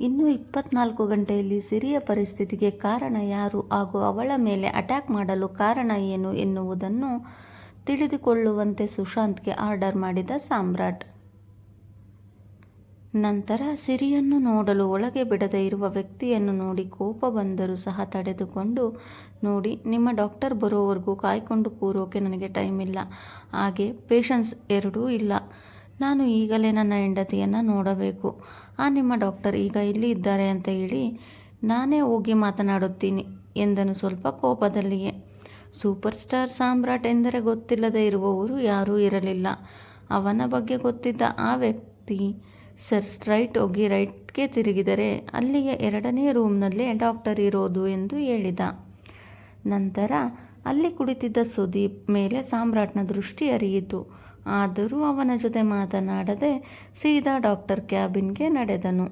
ಇನ್ನು ಇಪ್ಪತ್ನಾಲ್ಕು ಗಂಟೆಯಲ್ಲಿ ಸಿರಿಯ ಪರಿಸ್ಥಿತಿಗೆ ಕಾರಣ ಯಾರು ಹಾಗೂ ಅವಳ ಮೇಲೆ ಅಟ್ಯಾಕ್ ಮಾಡಲು ಕಾರಣ ಏನು ಎನ್ನುವುದನ್ನು ತಿಳಿದುಕೊಳ್ಳುವಂತೆ ಸುಶಾಂತ್ಗೆ ಆರ್ಡರ್ ಮಾಡಿದ ಸಾಮ್ರಾಟ್. ನಂತರ ಸಿರಿಯನ್ನು ನೋಡಲು ಒಳಗೆ ಬಿಡದೆ ಇರುವ ವ್ಯಕ್ತಿಯನ್ನು ನೋಡಿ ಕೋಪ ಬಂದರೂ ಸಹ ತಡೆದುಕೊಂಡು, ನೋಡಿ, ನಿಮ್ಮ ಡಾಕ್ಟರ್ ಬರೋವರೆಗೂ ಕಾಯ್ಕೊಂಡು ಕೂರೋಕೆ ನನಗೆ ಟೈಮ್ ಇಲ್ಲ ಹಾಗೆ ಪೇಷನ್ಸ್ ಎರಡೂ ಇಲ್ಲ. ನಾನು ಈಗಲೇ ನನ್ನ ಹೆಂಡತಿಯನ್ನು ನೋಡಬೇಕು. ಆ ನಿಮ್ಮ ಡಾಕ್ಟರ್ ಈಗ ಇಲ್ಲಿ ಇದ್ದಾರೆ ಅಂತ ಹೇಳಿ ನಾನೇ ಹೋಗಿ ಮಾತನಾಡುತ್ತೀನಿ ಎಂದನು ಸ್ವಲ್ಪ ಕೋಪದಲ್ಲಿಯೇ. ಸೂಪರ್ ಸ್ಟಾರ್ ಸಾಮ್ರಾಟ್ ಎಂದರೆ ಗೊತ್ತಿಲ್ಲದೆ ಇರುವವರು ಯಾರೂ ಇರಲಿಲ್ಲ. ಅವನ ಬಗ್ಗೆ ಗೊತ್ತಿದ್ದ ಆ ವ್ಯಕ್ತಿ ಸರ್ ಸ್ಟ್ರೈಟ್ ಹೋಗಿ ರೈಟ್ಗೆ ತಿರುಗಿದರೆ ಅಲ್ಲಿಗೆ ಎರಡನೇ ರೂಮ್ನಲ್ಲೇ ಡಾಕ್ಟರ್ ಇರೋದು ಎಂದು ಹೇಳಿದ. ನಂತರ ಅಲ್ಲಿ ಕುಳಿತಿದ್ದ ಸುದೀಪ್ ಮೇಲೆ ಸಾಮ್ರಾಟ್ನ ದೃಷ್ಟಿ ಹರಿಯಿತು. ಆದರೂ ಅವನ ಜೊತೆ ಮಾತನಾಡದೆ ಸೀದಾ ಡಾಕ್ಟರ್ ಕ್ಯಾಬಿನ್ಗೆ ನಡೆದನು.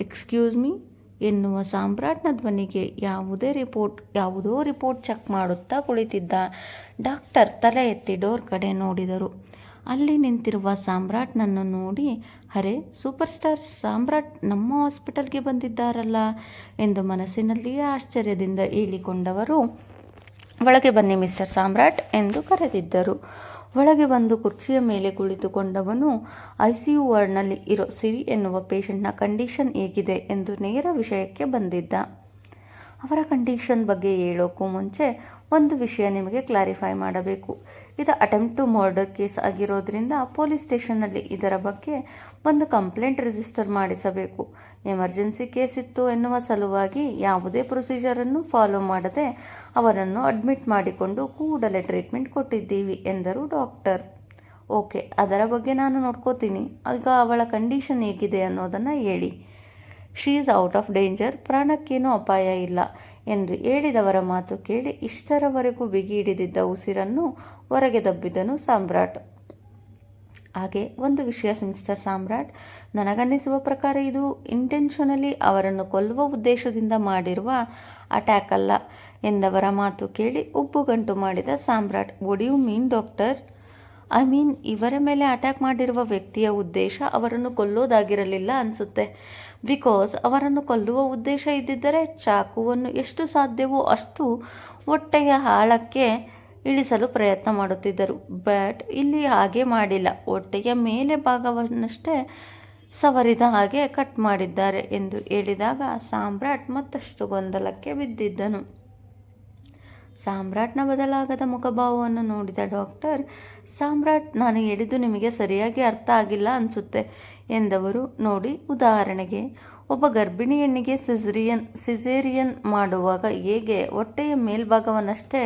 ಎಕ್ಸ್ಕ್ಯೂಸ್ ಮೀ, ಎನ್ನುವ ಸಾಮ್ರಾಟ್ನ ಧ್ವನಿಗೆ ಯಾವುದೇ ರಿಪೋರ್ಟ್, ಯಾವುದೋ ರಿಪೋರ್ಟ್ ಚೆಕ್ ಮಾಡುತ್ತಾ ಕುಳಿತಿದ್ದ ಡಾಕ್ಟರ್ ತಲೆ ಎತ್ತಿ ಡೋರ್ ಕಡೆ ನೋಡಿದರು. ಅಲ್ಲಿ ನಿಂತಿರುವ ಸಾಮ್ರಾಟ್ನನ್ನು ನೋಡಿ, ಅರೆ ಸೂಪರ್ ಸ್ಟಾರ್ ಸಾಮ್ರಾಟ್ ನಮ್ಮ ಹಾಸ್ಪಿಟಲ್ಗೆ ಬಂದಿದ್ದಾರಲ್ಲ? ಎಂದು ಮನಸ್ಸಿನಲ್ಲಿಯೇ ಆಶ್ಚರ್ಯದಿಂದ ಹೇಳಿಕೊಂಡವರು, ಒಳಗೆ ಬನ್ನಿ ಮಿಸ್ಟರ್ ಸಾಮ್ರಾಟ್, ಎಂದು ಕರೆದಿದ್ದರು. ಒಳಗೆ ಬಂದು ಕುರ್ಚಿಯ ಮೇಲೆ ಕುಳಿತುಕೊಂಡವನು ಐ ಸಿ ಯು ವಾರ್ಡ್ನಲ್ಲಿ ಇರೋ ಸಿವಿ ಎನ್ನುವ ಪೇಷಂಟ್ನ ಕಂಡೀಷನ್ ಹೇಗಿದೆ? ಎಂದು ನೇರ ವಿಷಯಕ್ಕೆ ಬಂದಿದ್ದ. ಅವರ ಕಂಡೀಷನ್ ಬಗ್ಗೆ ಹೇಳೋಕ್ಕೂ ಮುಂಚೆ ಒಂದು ವಿಷಯ ನಿಮಗೆ ಕ್ಲಾರಿಫೈ ಮಾಡಬೇಕು. ಇದು ಅಟೆಂಪ್ಟ್ ಟು ಮರ್ಡರ್ ಕೇಸ್ ಆಗಿರೋದ್ರಿಂದ ಪೊಲೀಸ್ ಸ್ಟೇಷನ್ನಲ್ಲಿ ಇದರ ಬಗ್ಗೆ ಒಂದು ಕಂಪ್ಲೇಂಟ್ ರಿಜಿಸ್ಟರ್ ಮಾಡಿಸಬೇಕು. ಎಮರ್ಜೆನ್ಸಿ ಕೇಸ್ ಇತ್ತು ಎನ್ನುವ ಸಲುವಾಗಿ ಯಾವುದೇ ಪ್ರೊಸೀಜರನ್ನು ಫಾಲೋ ಮಾಡದೆ ಅವರನ್ನು ಅಡ್ಮಿಟ್ ಮಾಡಿಕೊಂಡು ಕೂಡಲೇ ಟ್ರೀಟ್ಮೆಂಟ್ ಕೊಟ್ಟಿದ್ದೀವಿ ಎಂದರು ಡಾಕ್ಟರ್ ಓಕೆ ಅದರ ಬಗ್ಗೆ ನಾನು ನೋಡ್ಕೋತೀನಿ. ಈಗ ಅವಳ ಕಂಡೀಷನ್ ಹೇಗಿದೆ ಅನ್ನೋದನ್ನು ಹೇಳಿ. She is out of danger ಪ್ರಾಣಕ್ಕೇನೂ ಅಪಾಯ ಇಲ್ಲ ಎಂದು ಹೇಳಿದವರ ಮಾತು ಕೇಳಿ ಇಷ್ಟರವರೆಗೂ ಬಿಗಿ ಹಿಡಿದಿದ್ದ ಉಸಿರನ್ನು ಹೊರಗೆ ದಬ್ಬಿದನು ಸಾಮ್ರಾಟ್. ಹಾಗೆ ಒಂದು ವಿಷಯ ಮಿಸ್ಟರ್ ಸಾಮ್ರಾಟ್, ನನಗನ್ನಿಸುವ ಪ್ರಕಾರ ಇದು ಇಂಟೆನ್ಷನಲಿ ಅವರನ್ನು ಕೊಲ್ಲುವ ಉದ್ದೇಶದಿಂದ ಮಾಡಿರುವ ಅಟ್ಯಾಕ್ ಅಲ್ಲ ಎಂದವರ ಮಾತು ಕೇಳಿ ಉಬ್ಬುಗಂಟು ಮಾಡಿದ Samrat. Would you mean doctor I mean ಇವರ ಮೇಲೆ ಅಟ್ಯಾಕ್ ಮಾಡಿರುವ ವ್ಯಕ್ತಿಯ ಉದ್ದೇಶ ಅವರನ್ನು ಕೊಲ್ಲೋದಾಗಿರಲಿಲ್ಲ ಅನಿಸುತ್ತೆ. ಬಿಕಾಸ್ ಅವರನ್ನು ಕೊಲ್ಲುವ ಉದ್ದೇಶ ಇದ್ದಿದ್ದರೆ ಚಾಕುವನ್ನು ಎಷ್ಟು ಸಾಧ್ಯವೋ ಅಷ್ಟು ಹೊಟ್ಟೆಯ ಆಳಕ್ಕೆ ಇಳಿಸಲು ಪ್ರಯತ್ನ ಮಾಡುತ್ತಿದ್ದರು. ಬಟ್ ಇಲ್ಲಿ ಹಾಗೆ ಮಾಡಿಲ್ಲ. ಹೊಟ್ಟೆಯ ಮೇಲೆ ಭಾಗವನ್ನಷ್ಟೇ ಸವರಿದ ಹಾಗೆ ಕಟ್ ಮಾಡಿದ್ದಾರೆ ಎಂದು ಹೇಳಿದಾಗ ಸಾಮ್ರಾಟ್ ಮತ್ತಷ್ಟು ಗೊಂದಲಕ್ಕೆ ಬಿದ್ದಿದ್ದನು. ಸಾಮ್ರಾಟ್ನ ಬದಲಾಗದ ಮುಖಭಾವವನ್ನು ನೋಡಿದ ಡಾಕ್ಟರ್, ಸಾಮ್ರಾಟ್, ನಾನು ಹೇಳಿದ್ದು ನಿಮಗೆ ಸರಿಯಾಗಿ ಅರ್ಥ ಆಗಿಲ್ಲ ಅನಿಸುತ್ತೆ. ಎಂದವರು ನೋಡಿ ಉದಾಹರಣೆಗೆ, ಒಬ್ಬ ಗರ್ಭಿಣಿ ಹೆಣ್ಣಿಗೆ ಸಿಸರಿಯನ್, ಸಿಸೇರಿಯನ್ ಮಾಡುವಾಗ ಹೇಗೆ ಹೊಟ್ಟೆಯ ಮೇಲ್ಭಾಗವನ್ನಷ್ಟೇ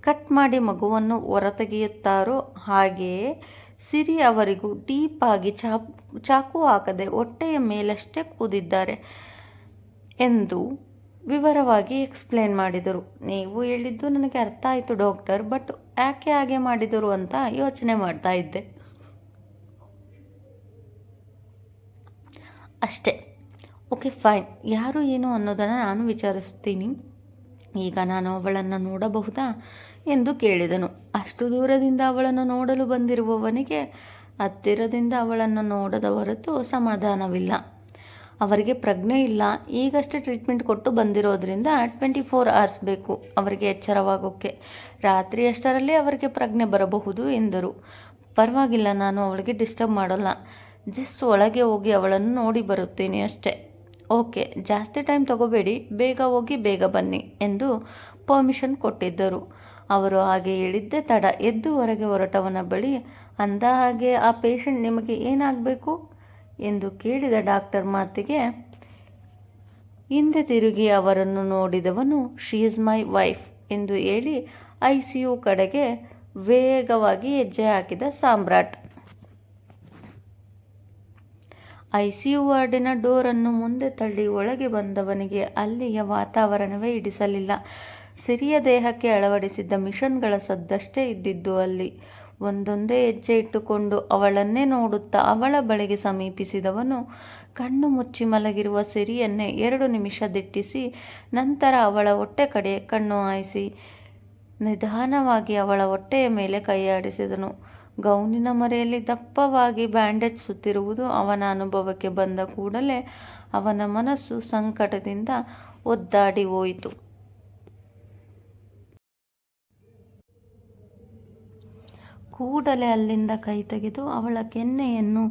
ಕಟ್ ಮಾಡಿ ಮಗುವನ್ನು ಹೊರತೆಗೆಯುತ್ತಾರೋ ಹಾಗೆಯೇ ಸಿರಿ ಅವರಿಗೂ ಡೀಪ್ ಆಗಿ ಚಾಕು ಹಾಕದೆ ಹೊಟ್ಟೆಯ ಮೇಲಷ್ಟೇ ಕೂದಿದ್ದಾರೆ ಎಂದು ವಿವರವಾಗಿ ಎಕ್ಸ್ಪ್ಲೇನ್ ಮಾಡಿದರು. ನೀವು ಹೇಳಿದ್ದು ನನಗೆ ಅರ್ಥ ಆಯಿತು ಡಾಕ್ಟರ್, ಬಟ್ ಯಾಕೆ ಹಾಗೆ ಮಾಡಿದರು ಅಂತ ಯೋಚನೆ ಮಾಡ್ತಾ ಇದ್ದೆ. ಅಷ್ಟೇ. Okay, fine. ಯಾರು ಏನು ಅನ್ನೋದನ್ನು ನಾನು ವಿಚಾರಿಸುತ್ತೀನಿ. ಈಗ ನಾನು ಅವಳನ್ನು ನೋಡಬಹುದಾ ಎಂದು ಕೇಳಿದನು. ಅಷ್ಟು ದೂರದಿಂದ ಅವಳನ್ನು ನೋಡಲು ಬಂದಿರುವವನಿಗೆ ಹತ್ತಿರದಿಂದ ಅವಳನ್ನು ನೋಡದ ಹೊರತು ಸಮಾಧಾನವಿಲ್ಲ. ಅವರಿಗೆ ಪ್ರಜ್ಞೆ ಇಲ್ಲ. ಈಗಷ್ಟೇ ಟ್ರೀಟ್ಮೆಂಟ್ ಕೊಟ್ಟು ಬಂದಿರೋದ್ರಿಂದ ಟ್ವೆಂಟಿ ಫೋರ್ ಅವರ್ಸ್ ಬೇಕು ಅವರಿಗೆ ಎಚ್ಚರವಾಗೋಕ್ಕೆ ರಾತ್ರಿ ಅಷ್ಟರಲ್ಲಿ ಅವರಿಗೆ ಪ್ರಜ್ಞೆ ಬರಬಹುದು ಎಂದರು. ಪರವಾಗಿಲ್ಲ, ನಾನು ಅವಳಿಗೆ ಡಿಸ್ಟರ್ಬ್ ಮಾಡೋಲ್ಲ. ಜಸ್ಟ್ ಒಳಗೆ ಹೋಗಿ ಅವಳನ್ನು ನೋಡಿ ಬರುತ್ತೀನಿ ಅಷ್ಟೇ. ಓಕೆ, ಜಾಸ್ತಿ ಟೈಮ್ ತಗೋಬೇಡಿ, ಬೇಗ ಹೋಗಿ ಬೇಗ ಬನ್ನಿ ಎಂದು ಪರ್ಮಿಷನ್ ಕೊಟ್ಟಿದ್ದರು. ಅವರು ಹಾಗೆ ಹೇಳಿದ್ದೆ ತಡ, ಎದ್ದು ಹೊರಗೆ ಹೊರಟವನ ಬಳಿ ಅಂದ ಹಾಗೆ, ಆ ಪೇಷಂಟ್ ನಿಮಗೆ ಏನಾಗಬೇಕು? ಎಂದು ಕೇಳಿದ ಡಾಕ್ಟರ್ ಮಾತಿಗೆ, ಹಿಂದೆ ತಿರುಗಿ ಅವರನ್ನು ನೋಡಿದವನು ಶಿ ಇಸ್ ಮೈ ವೈಫ್ ಎಂದು ಹೇಳಿ, ಐ ಸಿ ಯು ಕಡೆಗೆ ವೇಗವಾಗಿ ಹೆಜ್ಜೆ ಹಾಕಿದ ಸಾಮ್ರಾಟ್. ಐ ಸಿ ಯು ವಾರ್ಡಿನ ಡೋರನ್ನು ಮುಂದೆ ತಳ್ಳಿ ಒಳಗೆ ಬಂದವನಿಗೆ ಅಲ್ಲಿಯ ವಾತಾವರಣವೇ ಇಡಿಸಲಿಲ್ಲ. ಸಿರಿಯ ದೇಹಕ್ಕೆ ಅಳವಡಿಸಿದ್ದ ಮಿಷನ್ಗಳ ಸದ್ದಷ್ಟೇ ಇದ್ದಿದ್ದು ಅಲ್ಲಿ. ಒಂದೊಂದೇ ಹೆಜ್ಜೆ ಇಟ್ಟುಕೊಂಡು ಅವಳನ್ನೇ ನೋಡುತ್ತಾ ಅವಳ ಬಳಿಗೆ ಸಮೀಪಿಸಿದವನು ಕಣ್ಣು ಮುಚ್ಚಿ ಮಲಗಿರುವ ಸಿರಿಯನ್ನೇ ಎರಡು ನಿಮಿಷ ದಿಟ್ಟಿಸಿ ನಂತರ ಅವಳ ಹೊಟ್ಟೆ ಕಡೆ ಕಣ್ಣು ಹಾಯಿಸಿ ನಿಧಾನವಾಗಿ ಅವಳ ಹೊಟ್ಟೆಯ ಮೇಲೆ ಕೈಯಾಡಿಸಿದನು. ಗೌನಿನ ಮರೆಯಲ್ಲಿ ದಪ್ಪವಾಗಿ ಬ್ಯಾಂಡೇಜ್ ಸುತ್ತಿರುವುದು ಅವನ ಅನುಭವಕ್ಕೆ ಬಂದ ಕೂಡಲೇ ಅವನ ಮನಸ್ಸು ಸಂಕಟದಿಂದ ಒದ್ದಾಡಿ ಹೋಯಿತು. ಕೂಡಲೇ ಅಲ್ಲಿಂದ ಕೈ ತೆಗೆದು ಅವಳ ಕೆನ್ನೆಯನ್ನು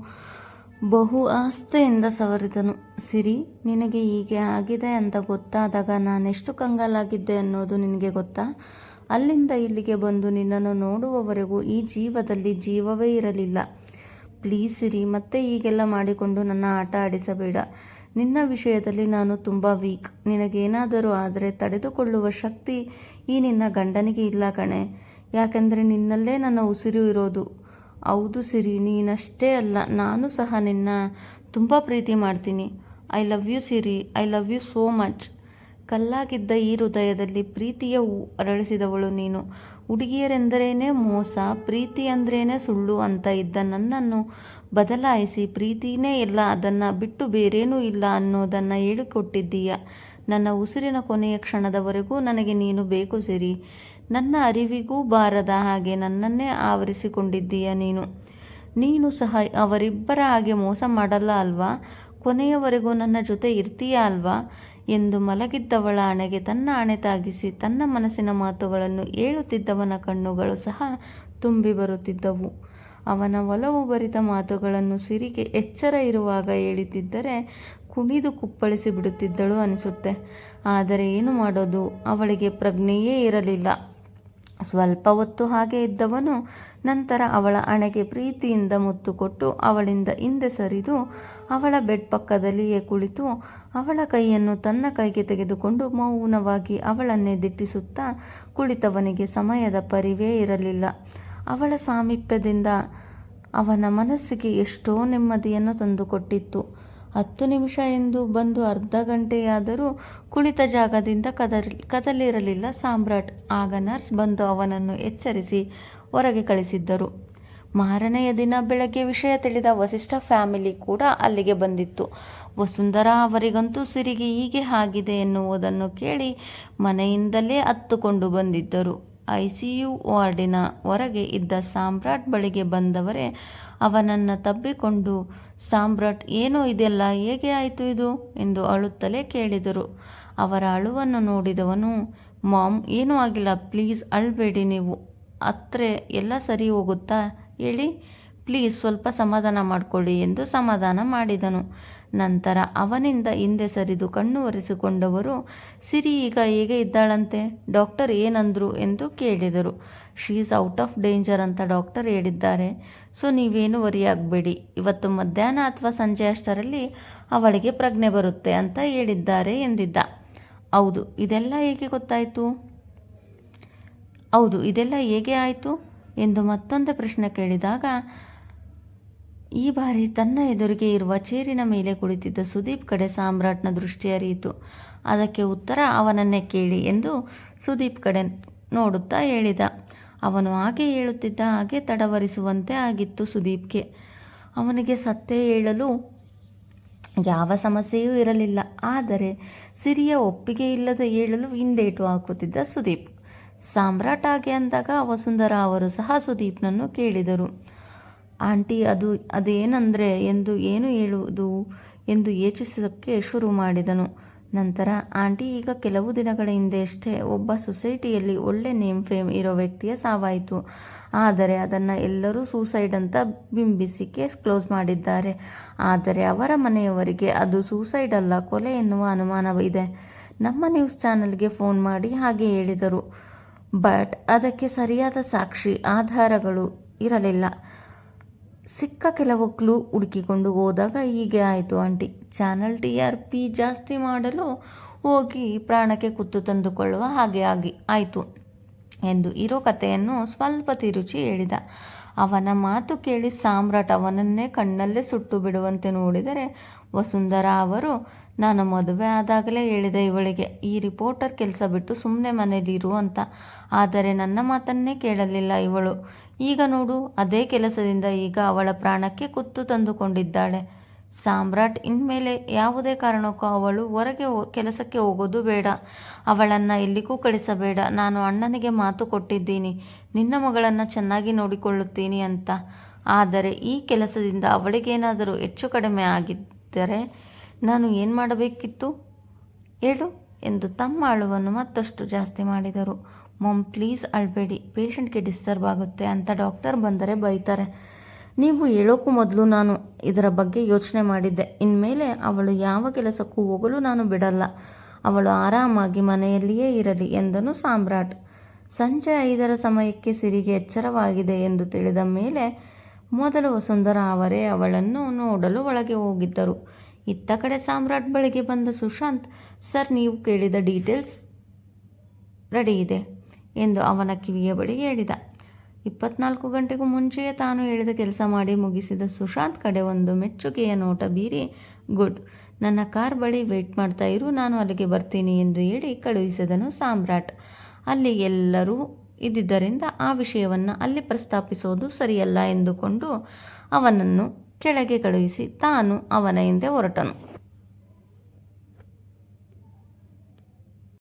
ಬಹು ಆಸ್ತೆಯಿಂದ ಸವರಿದನು. ಸಿರಿ, ನಿನಗೆ ಹೀಗೆ ಆಗಿದೆ ಅಂತ ಗೊತ್ತಾದಾಗ ನಾನೆಷ್ಟು ಕಂಗಾಲಾಗಿದ್ದೆ ಅನ್ನೋದು ನಿನಗೆ ಗೊತ್ತಾ? ಅಲ್ಲಿಂದ ಇಲ್ಲಿಗೆ ಬಂದು ನಿನ್ನನ್ನು ನೋಡುವವರೆಗೂ ಈ ಜೀವದಲ್ಲಿ ಜೀವವೇ ಇರಲಿಲ್ಲ. ಪ್ಲೀಸ್ ಸಿರಿ, ಮತ್ತೆ ಹೀಗೆಲ್ಲ ಮಾಡಿಕೊಂಡು ನನ್ನ ಆಟ ಆಡಿಸಬೇಡ. ನಿನ್ನ ವಿಷಯದಲ್ಲಿ ನಾನು ತುಂಬ ವೀಕ್. ನಿನಗೇನಾದರೂ ಆದರೆ ತಡೆದುಕೊಳ್ಳುವ ಶಕ್ತಿ ಈ ನಿನ್ನ ಗಂಡನಿಗೆ ಇಲ್ಲ ಕಣೆ. ಯಾಕೆಂದರೆ ನಿನ್ನಲ್ಲೇ ನನ್ನ ಉಸಿರು ಇರೋದು. ಹೌದು ಸಿರಿ, ನೀನಷ್ಟೇ ಅಲ್ಲ, ನಾನು ಸಹ ನಿನ್ನ ತುಂಬ ಪ್ರೀತಿ ಮಾಡ್ತೀನಿ. I love you Siri, I love you so much. ಕಲ್ಲಾಗಿದ್ದ ಈ ಹೃದಯದಲ್ಲಿ ಪ್ರೀತಿಯ ಅರಳಿಸಿದವಳು ನೀನು. ಹುಡುಗಿಯರೆಂದರೇನೆ ಮೋಸ, ಪ್ರೀತಿ ಅಂದ್ರೇನೆ ಸುಳ್ಳು ಅಂತ ಇದ್ದ ನನ್ನನ್ನು ಬದಲಾಯಿಸಿ ಪ್ರೀತಿನೇ ಇಲ್ಲ, ಅದನ್ನು ಬಿಟ್ಟು ಬೇರೇನೂ ಇಲ್ಲ ಅನ್ನೋದನ್ನು ಹೇಳಿಕೊಟ್ಟಿದ್ದೀಯ? ನನ್ನ ಉಸಿರಿನ ಕೊನೆಯ ಕ್ಷಣದವರೆಗೂ ನನಗೆ ನೀನು ಬೇಕು ಸಿರಿ. ನನ್ನ ಅರಿವಿಗೂ ಬಾರದ ಹಾಗೆ ನನ್ನನ್ನೇ ಆವರಿಸಿಕೊಂಡಿದ್ದೀಯ ನೀನು? ನೀನು ಸಹ ಅವರಿಬ್ಬರ ಹಾಗೆ ಮೋಸ ಮಾಡಲ್ಲ ಅಲ್ವಾ? ಕೊನೆಯವರೆಗೂ ನನ್ನ ಜೊತೆ ಇರ್ತೀಯ ಅಲ್ವಾ? ಎಂದು ಮಲಗಿದ್ದವಳ ಹಣೆಗೆ ತನ್ನ ಹಣೆ ತಾಗಿಸಿ ತನ್ನ ಮನಸ್ಸಿನ ಮಾತುಗಳನ್ನು ಹೇಳುತ್ತಿದ್ದವನ ಕಣ್ಣುಗಳು ಸಹ ತುಂಬಿ ಬರುತ್ತಿದ್ದವು. ಅವನ ಒಲವು ಭರಿತ ಮಾತುಗಳನ್ನು ಸಿರಿಗೆ ಎಚ್ಚರ ಇರುವಾಗ ಹೇಳಿದ್ದರೆ ಕುಣಿದು ಕುಪ್ಪಳಿಸಿ ಬಿಡುತ್ತಿದ್ದಳು ಅನಿಸುತ್ತೆ. ಆದರೆ ಏನು ಮಾಡೋದು? ಅವಳಿಗೆ ಪ್ರಜ್ಞೆಯೇ ಇರಲಿಲ್ಲ. ಸ್ವಲ್ಪ ಹೊತ್ತು ಹಾಗೆ ಇದ್ದವನು ನಂತರ ಅವಳ ಅಣೆಗೆ ಪ್ರೀತಿಯಿಂದ ಮುತ್ತು ಕೊಟ್ಟು ಅವಳಿಂದ ಹಿಂದೆ ಸರಿದು ಅವಳ ಬೆಡ್ ಪಕ್ಕದಲ್ಲಿಯೇ ಕುಳಿತು ಅವಳ ಕೈಯನ್ನು ತನ್ನ ಕೈಗೆ ತೆಗೆದುಕೊಂಡು ಮೌನವಾಗಿ ಅವಳನ್ನೇ ದಿಟ್ಟಿಸುತ್ತಾ ಕುಳಿತವನಿಗೆ ಸಮಯದ ಪರಿವೇ ಇರಲಿಲ್ಲ. ಅವಳ ಸಾಮೀಪ್ಯದಿಂದ ಅವನ ಮನಸ್ಸಿಗೆ ಎಷ್ಟೋ ನೆಮ್ಮದಿಯನ್ನು ತಂದುಕೊಟ್ಟಿತ್ತು. ಹತ್ತು ನಿಮಿಷ ಎಂದು ಬಂದು ಅರ್ಧ ಗಂಟೆಯಾದರೂ ಕುಳಿತ ಜಾಗದಿಂದ ಕದರಿ, ಕದಲಿರಲಿಲ್ಲ ಸಾಮ್ರಾಟ್. ಆಗ ನರ್ಸ್ ಬಂದು ಅವನನ್ನು ಎಚ್ಚರಿಸಿ ಹೊರಗೆ ಕಳಿಸಿದ್ದರು. ಮಾರನೆಯ ದಿನ ಬೆಳಗ್ಗೆ ವಿಷಯ ತಿಳಿದ ವಸಿಷ್ಠ ಫ್ಯಾಮಿಲಿ ಕೂಡ ಅಲ್ಲಿಗೆ ಬಂದಿತ್ತು. ವಸುಂಧರಾ ಅವರಿಗಂತೂ ಸಿರಿಗೆ ಹೀಗೆ ಆಗಿದೆ ಎನ್ನುವುದನ್ನು ಕೇಳಿ ಮನೆಯಿಂದಲೇ ಹತ್ತುಕೊಂಡು ಬಂದಿದ್ದರು. ಐ ಸಿ ಯು ವಾರ್ಡಿನ ಹೊರಗೆ ಇದ್ದ ಸಾಮ್ರಾಟ್ ಬಳಿಗೆ ಬಂದವರೇ ಅವನನ್ನು ತಬ್ಬಿಕೊಂಡು, ಸಾಮ್ರಾಟ್, ಏನೋ ಇದೆಲ್ಲ ಹೇಗೆ ಆಯಿತು ಇದು? ಎಂದು ಅಳುತ್ತಲೇ ಕೇಳಿದರು. ಅವರ ಅಳುವನ್ನು ನೋಡಿದವನು, ಮಾಮ್, ಏನೂ ಆಗಿಲ್ಲ, ಪ್ಲೀಸ್ ಅಳಬೇಡಿ ನೀವು. ಅತ್ರೆ ಎಲ್ಲ ಸರಿ ಹೋಗುತ್ತಾ ಹೇಳಿ? ಪ್ಲೀಸ್ ಸ್ವಲ್ಪ ಸಮಾಧಾನ ಮಾಡಿಕೊಳ್ಳಿ ಎಂದು ಸಮಾಧಾನ ಮಾಡಿದನು. ನಂತರ ಅವನಿಂದ ಹಿಂದೆ ಸರಿದು ಕಣ್ಣು ಒರೆಸಿಕೊಂಡವರು ಸಿರಿ ಈಗ ಹೇಗೆ ಇದ್ದಾಳಂತೆ? ಡಾಕ್ಟರ್ ಏನಂದ್ರು ಎಂದು ಕೇಳಿದರು. She is out of danger ಅಂತ ಡಾಕ್ಟರ್ ಹೇಳಿದ್ದಾರೆ. ಸೊ ನೀವೇನು ವರಿಯಾಗಬೇಡಿ. ಇವತ್ತು ಮಧ್ಯಾಹ್ನ ಅಥವಾ ಸಂಜೆ ಅಷ್ಟರಲ್ಲಿ ಅವಳಿಗೆ ಪ್ರಜ್ಞೆ ಬರುತ್ತೆ ಅಂತ ಹೇಳಿದ್ದಾರೆ ಎಂದಿದ್ದ. ಹೌದು, ಇದೆಲ್ಲ ಹೇಗೆ ಗೊತ್ತಾಯಿತು? ಹೌದು, ಇದೆಲ್ಲ ಹೇಗೆ ಆಯಿತು? ಎಂದು ಮತ್ತೊಂದು ಪ್ರಶ್ನೆ ಕೇಳಿದಾಗ ಈ ಬಾರಿ ತನ್ನ ಎದುರಿಗೆ ಇರುವ ಚೇರಿನ ಮೇಲೆ ಕುಳಿತಿದ್ದ ಸುದೀಪ್ ಕಡೆ ಸಾಮ್ರಾಟ್ನ ದೃಷ್ಟಿ ಹರಿಯಿತು ಅದಕ್ಕೆ ಉತ್ತರ ಅವನನ್ನೇ ಕೇಳಿ ಎಂದು ಸುದೀಪ್ ಕಡೆ ನೋಡುತ್ತಾ ಹೇಳಿದ. ಅವನು ಹಾಗೆ ಹೇಳುತ್ತಿದ್ದ ಹಾಗೆ ತಡವರಿಸುವಂತೆ ಆಗಿತ್ತು ಸುದೀಪ್ಗೆ. ಅವನಿಗೆ ಸತ್ತೇ ಹೇಳಲು ಯಾವ ಸಮಸ್ಯೆಯೂ ಇರಲಿಲ್ಲ. ಆದರೆ ಸಿರಿಯ ಒಪ್ಪಿಗೆ ಇಲ್ಲದೆ ಹೇಳಲು ಹಿಂದೇಟು ಹಾಕುತ್ತಿದ್ದ ಸುದೀಪ್. ಸಾಮ್ರಾಟ್ ಹಾಗೆ ಅಂದಾಗ ವಸುಂಧರಾ ಅವರು ಸಹ ಸುದೀಪ್ನನ್ನು ಕೇಳಿದರು. ಆಂಟಿ, ಅದು, ಅದೇನಂದರೆ ಎಂದು ಏನು ಹೇಳುವುದು ಎಂದು ಯೋಚಿಸೋಕ್ಕೆ ಶುರು ಮಾಡಿದನು. ನಂತರ, ಆಂಟಿ, ಈಗ ಕೆಲವು ದಿನಗಳ ಹಿಂದೆಯಷ್ಟೇ ಒಬ್ಬ ಸೊಸೈಟಿಯಲ್ಲಿ ಒಳ್ಳೆ ನೇಮ್ ಫೇಮ್ ಇರೋ ವ್ಯಕ್ತಿಯ ಸಾವಾಯಿತು. ಆದರೆ ಅದನ್ನು ಎಲ್ಲರೂ ಸೂಸೈಡ್ ಅಂತ ಬಿಂಬಿಸಿ ಕೇಸ್ ಕ್ಲೋಸ್ ಮಾಡಿದ್ದಾರೆ. ಆದರೆ ಅವರ ಮನೆಯವರಿಗೆ ಅದು ಸೂಸೈಡ್ ಅಲ್ಲ, ಕೊಲೆ ಎನ್ನುವ ಅನುಮಾನವಿದೆ. ನಮ್ಮ ನ್ಯೂಸ್ ಚಾನಲ್ಗೆ ಫೋನ್ ಮಾಡಿ ಹಾಗೆ ಹೇಳಿದರು. ಬಟ್ ಅದಕ್ಕೆ ಸರಿಯಾದ ಸಾಕ್ಷಿ, ಆಧಾರಗಳು ಇರಲಿಲ್ಲ. ಸಿಕ್ಕ ಕೆಲವು ಕ್ಲೂ ಹುಡುಕಿಕೊಂಡು ಹೋದಾಗ ಹೀಗೆ ಆಯಿತು aunty. Channel T R P ಜಾಸ್ತಿ ಮಾಡಲು ಹೋಗಿ ಪ್ರಾಣಕ್ಕೆ ಕುತ್ತು ತಂದುಕೊಳ್ಳುವ ಹಾಗೆ ಆಗಿ ಆಯಿತು ಎಂದು ಇರೋ ಕಥೆಯನ್ನು ಸ್ವಲ್ಪ ತಿರುಚಿ ಹೇಳಿದ. ಅವನ ಮಾತು ಕೇಳಿ ಸಾಮ್ರಾಟ್ ಅವನನ್ನೇ ಕಣ್ಣಲ್ಲೇ ಸುಟ್ಟು ಬಿಡುವಂತೆ ನೋಡಿದರೆ ವಸುಂಧರಾ ಅವರು ನಾನು ಮದುವೆ ಆದಾಗಲೇ ಹೇಳಿದೆ, ಇವಳಿಗೆ ಈ ರಿಪೋರ್ಟರ್ ಕೆಲಸ ಬಿಟ್ಟು ಸುಮ್ಮನೆ ಮನೇಲಿರು ಅಂತ. ಆದರೆ ನನ್ನ ಮಾತನ್ನೇ ಕೇಳಲಿಲ್ಲ ಇವಳು. ಈಗ ನೋಡು, ಅದೇ ಕೆಲಸದಿಂದ ಈಗ ಅವಳ ಪ್ರಾಣಕ್ಕೆ ಕುತ್ತು ತಂದುಕೊಂಡಿದ್ದಾಳೆ. ಸಾಮ್ರಾಟ್ ಇನ್ಮೇಲೆ ಯಾವುದೇ ಕಾರಣಕ್ಕೂ ಅವಳು ಹೊರಗೆ ಕೆಲಸಕ್ಕೆ ಹೋಗೋದು ಬೇಡ. ಅವಳನ್ನು ಎಲ್ಲಿಗೂ ಕಳಿಸಬೇಡ. ನಾನು ಅಣ್ಣನಿಗೆ ಮಾತು ಕೊಟ್ಟಿದ್ದೀನಿ. ನಿನ್ನ ಮಗಳನ್ನು ಚೆನ್ನಾಗಿ ನೋಡಿಕೊಳ್ಳುತ್ತೀನಿ ಅಂತ. ಆದರೆ ಈ ಕೆಲಸದಿಂದ ಅವಳಿಗೇನಾದರೂ ಹೆಚ್ಚು ಕಡಿಮೆ ಆಗಿದ್ದರೆ ನಾನು ಏನು ಮಾಡಬೇಕಿತ್ತು? ಹೇಳು ಎಂದು ತಮ್ಮ ಅಳುವನ್ನು ಮತ್ತಷ್ಟು ಜಾಸ್ತಿ ಮಾಡಿದರು. ಮಮ್, ಪ್ಲೀಸ್ ಅಳಬೇಡಿ. ಪೇಷಂಟ್ಗೆ ಡಿಸ್ಟರ್ಬ್ ಆಗುತ್ತೆ ಅಂತ ಡಾಕ್ಟರ್ ಬಂದರೆ ಬೈತಾರೆ. ನೀವು ಹೇಳೋಕ್ಕೂ ಮೊದಲು ನಾನು ಇದರ ಬಗ್ಗೆ ಯೋಚನೆ ಮಾಡಿದ್ದೆ. ಇನ್ಮೇಲೆ ಅವಳು ಯಾವ ಕೆಲಸಕ್ಕೂ ಹೋಗಲು ನಾನು ಬಿಡಲ್ಲ. ಅವಳು ಆರಾಮಾಗಿ ಮನೆಯಲ್ಲಿಯೇ ಇರಲಿ ಎಂದನು ಸಾಮ್ರಾಟ್. ಸಂಜೆ ಐದರ ಸಮಯಕ್ಕೆ ಸಿರಿಗೆ ಎಚ್ಚರವಾಗಿದೆ ಎಂದು ತಿಳಿದ ಮೇಲೆ ಮೊದಲು ವಸುಂಧರ ಅವರೇ ಅವಳನ್ನು ನೋಡಲು ಒಳಗೆ ಹೋಗಿದ್ದರು. ಇತ್ತ ಕಡೆ ಸಾಮ್ರಾಟ್ ಬಳಿಗೆ ಬಂದ ಸುಶಾಂತ್, ಸರ್, ನೀವು ಕೇಳಿದ ಡೀಟೇಲ್ಸ್ ರೆಡಿ ಇದೆ ಎಂದು ಅವನ ಕಿವಿಯ ಬಳಿ ಹೇಳಿದ. ಇಪ್ಪತ್ನಾಲ್ಕು ಗಂಟೆಗೂ ಮುಂಚೆಯೇ ತಾನು ಹೇಳಿದ ಕೆಲಸ ಮಾಡಿ ಮುಗಿಸಿದ ಸುಶಾಂತ್ ಕಡೆ ಒಂದು ಮೆಚ್ಚುಗೆಯ ನೋಟ ಬೀರಿ, ಗುಡ್, ನನ್ನ ಕಾರ್ ಬಳಿ ವೆಯ್ಟ್ ಮಾಡ್ತಾ ಇರು, ನಾನು ಅಲ್ಲಿಗೆ ಬರ್ತೀನಿ ಎಂದು ಹೇಳಿ ಕಳುಹಿಸಿದನು ಸಾಮ್ರಾಟ್. ಅಲ್ಲಿ ಎಲ್ಲರೂ ಇದ್ದಿದ್ದರಿಂದ ಆ ವಿಷಯವನ್ನು ಅಲ್ಲಿ ಪ್ರಸ್ತಾಪಿಸೋದು ಸರಿಯಲ್ಲ ಎಂದುಕೊಂಡು ಅವನನ್ನು ಕೆಳಗೆ ಕಳುಹಿಸಿ ತಾನು ಅವನ ಹಿಂದೆ ಹೊರಟನು.